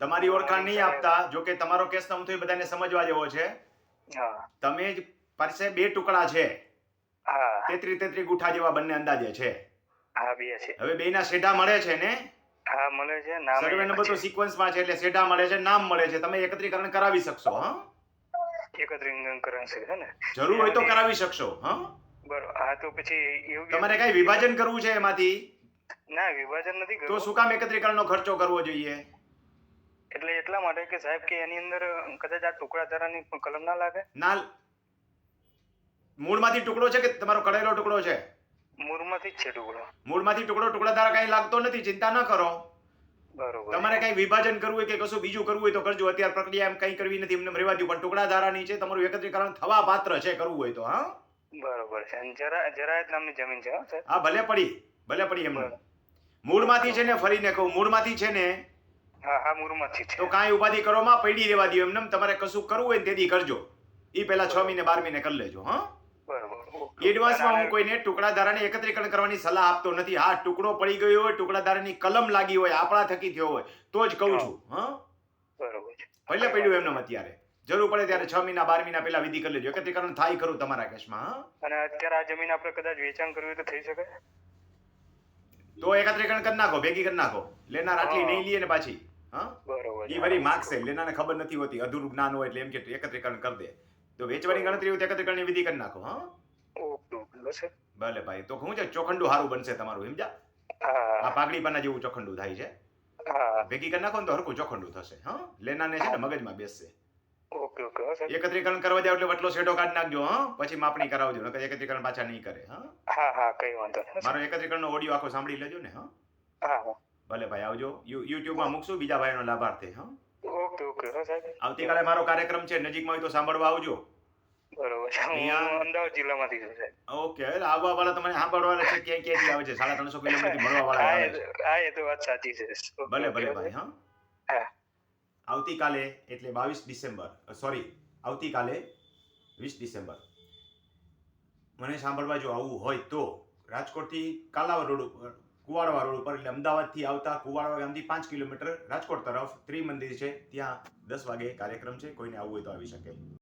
તમારી ઓળખાણ નહીં આપતા જો કે તમારો કેસ નમ થયો બધાને સમજવા જેવો છે. તમે જ પાસે બે ટુકડા છે. તેત્રી તેત્રી ગુઠા જેવા બંને અંદાજે છે. હવે બે ના સેઢા મળે છે ને? હા મળે છે નામ સર્વે નંબર તો સિક્વન્સમાં છે એટલે સેઢા મળે છે નામ મળે છે. તમે એકત્રીકરણ કરાવી શકશો હા? એકત્રીકરણ હે ને? જરૂર હોય તો કરાવી શકશો હા? બરોબર હા તો પછી તમારે કઈ વિભાજન કરવું છે એમાંથી? ના વિભાજન નથી તો શું કામ એકત્રીકરણનો ખર્ચો કરવો જોઈએ? એટલે એટલા માટે કે સાહેબ કે એની અંદર કદાચ આ ટુકડા ધારાની પણ કલમ ના લાગે? ના મૂળમાંથી ટુકડો છે કે તમારો કળેલો ટુકડો છે? મૂળમાંથી જ છે ટુકડો. મૂળમાંથી ટુકડો ટુકડા ધારા કઈ લાગતો નથી ચિંતા ન કરો. બરોબર. તમારે કઈ વિભાજન કરવું હોય કે કશું બીજું કરવું હોય તો કરજો. અત્યારે પ્રક્રિયા એમ કઈ કરવી નથી એમને રેવા દઉં પણ ટુકડા ધારાની છે તમારું એકત્રીકરણ થવા પાત્ર છે કરવું હોય તો હા? બરોબર છે. અને જરા જરાયત નામની જમીન છે હો ભલે પડી ભલે પડી એમને. મૂળમાંથી છે ને ફરીને કહું મૂળમાંથી છે ને તો કાંઈ ઉપાધિ કરવામાં પડી રહેવા દો એમને. તમારે કશું કરવું હોય તેથી કરજો. એ પહેલા છ મહિને બાર મહિને કરી લેજો હા? એડવાન્સમાં હું કોઈને ટુકડાધારાને એકત્રીકરણ કરવાની સલાહ આપતો નથી. હા ટુકડો પડી ગયો હોય ટુકડા ધારાની કલમ લાગી હોય આપણા થકી થયો હોય તો જ કહું છું હા? ભલે પડ્યું એમને અત્યારે. જરૂર પડે ત્યારે છ મહિના બાર મહિના પહેલા વિધિ કરી લેજો. એકત્રીકરણ થાય ખરું તમારા કેસમાં અને અત્યારે આ જમીન આપણે કદાચ વેચાણ કરવી તો થઈ શકે? તો એકત્રીકરણ કરી નાખો ભેગી કરી નાખો. લેનાર આટલી નહીં લઈએ ને પાછી. હા. એ વળી માગશે લેનારને ખબર નથી હોતી. અધૂરું જ્ઞાન હોય એટલે એમ કે એકત્રીકરણ કરી દે. તો વેચવાની ગણતરી હોય તો એકત્રીકરણની વિધિ કરી નાખો હા? ભલે ભાઈ. તો હું છે ચોખંડું સારું બનશે તમારું સમજા આ પાઘડી પાના જેવું ચોખંડું થાય છે. ભેગી કરી નાખો ને તો હરકું ચોખંડું થશે હા? લેનાને છે ને મગજમાં બેસશે. એકત્રીકરણ કરવા જાવ એટલે વટલો શેઢો કાઢી નાખજો હા? પછી માપણી કરાવજો નકર એકત્રીકરણ પાછા નહીં કરે હા? હા કઈ વાંધો મારો એકત્રીકરણનો ઓડિયો આખો સાંભળી લેજો ને હા હા. ભલે ભાઈ આવજો. યુટ્યુબમાં મૂકશું બીજા ભાઈનો લાભાર્થી હા. Okay okay. હા સાહેબ. આવતીકાલે મારો કાર્યક્રમ છે નજીકમાં હોય તો સાંભળવા આવજો. બરોબર. છે હું અહીંયા- અમદાવાદ જિલ્લામાંથી છું સાહેબ. ઓકે એટલે આવવા વાળા તમને સાંભળવાના છે ક્યાં ક્યાંથી આવે છે? સાડા ત્રણસો કિલોમીટરથી મળવા વાળા આવે છે. હા એ તો વાત સાચી છે. ભલે ભલે ભાઈ હા. હા. આવતીકાલે એટલે બાવીસ ડિસેમ્બર સોરી આવતીકાલે વીસ ડિસેમ્બર. મને સાંભળવા જો આવવું હોય તો રાજકોટથી કાલાવડ રોડ ઉપર કુવાડવા રોડ ઉપર, એટલે અમદાવાદથી આવતા કુવાડવા ગામથી પાંચ કિલોમીટર રાજકોટ તરફ ત્રિમંદિર છે. ત્યાં દસ વાગે કાર્યક્રમ છે. કોઈને આવવું હોય તો આવી શકે.